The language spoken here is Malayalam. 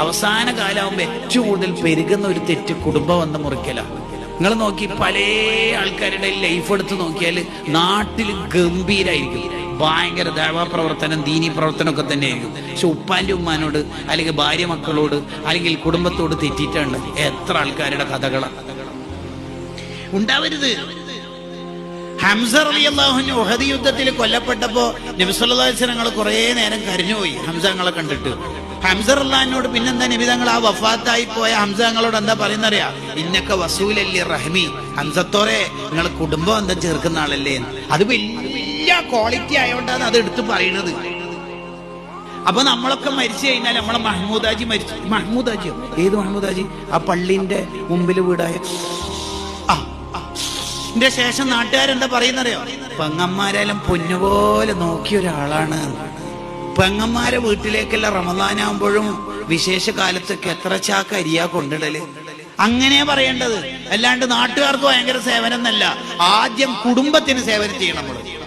അവസാന കാലാവുമ്പോ ഏറ്റവും കൂടുതൽ പെരുകുന്ന ഒരു തെറ്റ് കുടുംബം വന്ന മുറിക്കലാണ് നിങ്ങൾ നോക്കി പല ആൾക്കാരുടെ ലൈഫ് എടുത്ത് നോക്കിയാൽ നാട്ടിൽ ഗംഭീരായിരിക്കും. ഭയങ്കര ദേവാ പ്രവർത്തനം ദീനി പ്രവർത്തനമൊക്കെ തന്നെ തന്നെയായിരിക്കും. പക്ഷെ ഉപ്പാന്റെ ഉമ്മാനോട് അല്ലെങ്കിൽ ഭാര്യ മക്കളോട് അല്ലെങ്കിൽ കുടുംബത്തോട് തെറ്റിയിട്ടുണ്ട് എത്ര ആൾക്കാരുടെ കഥകളാണ് ഉണ്ടാവരുത്. ഹംസ അള്ളാഹുവിന് ഉഹദ് യുദ്ധത്തിൽ കൊല്ലപ്പെട്ടപ്പോ നബി ഞങ്ങൾ കുറേ നേരം കരഞ്ഞുപോയി. ഹംസങ്ങളെ കണ്ടിട്ട്. ഹംസ റളിയല്ലാഹുവിനോട് പിന്നെന്താ നബി തങ്ങൾ ആ വഫാത്തായി പോയ ഹംസങ്ങളോട് എന്താ പറയുന്നറിയാ? ഇന്നൊക്കെ വസൂലല്ലേ റഹ്മി. ഹംസത്തോറെ നിങ്ങൾ കുടുംബം എന്താ ചേർക്കുന്ന ആളല്ലേ? അത് വലിയ ക്വാളിറ്റി ആയതുകൊണ്ടാണ് അത് എടുത്തു പറയുന്നത് അപ്പൊ നമ്മളൊക്കെ മരിച്ചു കഴിഞ്ഞാൽ നമ്മളെ മഹ്മൂദാജി മരിച്ചു. മഹ്മൂദാജിയോ? ഏത് മഹ്മൂദാജി? ആ പള്ളിന്റെ മുമ്പിൽ വീടായ ശേഷം നാട്ടുകാരെന്താ പറയുന്നറിയോ? പെങ്ങന്മാരായാലും പൊന്നുപോലെ നോക്കിയ ഒരാളാണ് പെങ്ങന്മാരെ വീട്ടിലേക്കല്ല റമദാനാകുമ്പോഴും വിശേഷ കാലത്തൊക്കെ എത്ര ചാക്ക് അരിയാ കൊണ്ടിടൽ. അങ്ങനെ പറയേണ്ടത്. അല്ലാണ്ട് നാട്ടുകാർക്ക് ഭയങ്കര സേവനം എന്നല്ല ആദ്യം കുടുംബത്തിന് സേവനം ചെയ്യണം നമ്മൾ.